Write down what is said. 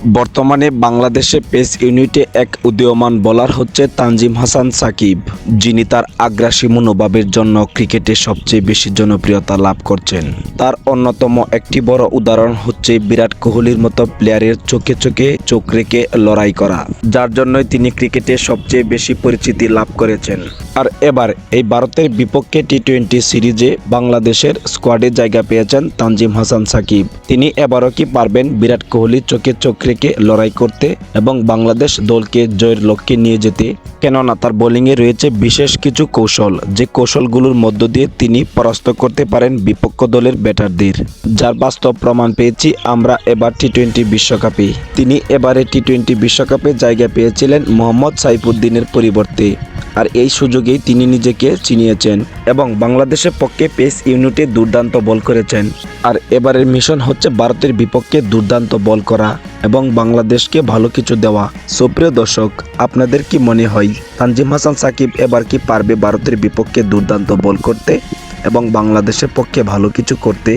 বর্তমানে বাংলাদেশে পেস ইউনিটে এক উদীয়মান বোলার হচ্ছে তানজিম হাসান সাকিব, যিনি তার আগ্রাসী মনোভাবের জন্য ক্রিকেটে সবচেয়ে বেশি জনপ্রিয়তা লাভ করছেন। তার অন্যতম একটি বড় উদাহরণ হচ্ছে বিরাট কোহলির মতো প্লেয়ারের চোখে চোখে চোখ রেখে লড়াই করা, যার জন্যই তিনি ক্রিকেটে সবচেয়ে বেশি পরিচিতি লাভ করেছেন। আর এবার এই ভারতের বিপক্ষে টি টোয়েন্টি সিরিজে বাংলাদেশের স্কোয়াডে জায়গা পেয়েছেন তানজিম হাসান সাকিব। তিনি এবারও কি পারবেন বিরাট কোহলির চোখে চোখ রেখে লড়াই করতে এবং বাংলাদেশ দলকে জয়ের লক্ষ্যে নিয়ে যেতে। কেননা তার বোলিংয়ে রয়েছে বিশেষ কিছু কৌশল, যে কৌশলগুলোর মধ্য দিয়ে তিনি পরাস্ত করতে পারেন বিপক্ষ দলের ব্যাটারদের। যার বাস্তব প্রমাণ পেয়েছি আমরা এবার টি টোয়েন্টি বিশ্বকাপে। তিনি এবারে টি টোয়েন্টি বিশ্বকাপে জায়গা পেয়েছিলেন মোহাম্মদ সাইফুদ্দিনের পরিবর্তে। আর এই সুযোগেই তিনি নিজেকে চিনিয়েছেন এবং বাংলাদেশের পক্ষে পেস ইউনিটে দুর্দান্ত বল করেছেন। আর এবারের মিশন হচ্ছে ভারতের বিপক্ষে দুর্দান্ত বল করা। এবং বাংলাদেশকে ভালো কিছু দেওয়া। সুপ্রিয় দর্শক, আপনাদের কি মনে হয়, তানজিম হাসান সাকিব এবার কি পারবে ভারতের বিপক্ষে দুর্দান্ত বল করতে এবং বাংলাদেশের পক্ষে ভালো কিছু করতে?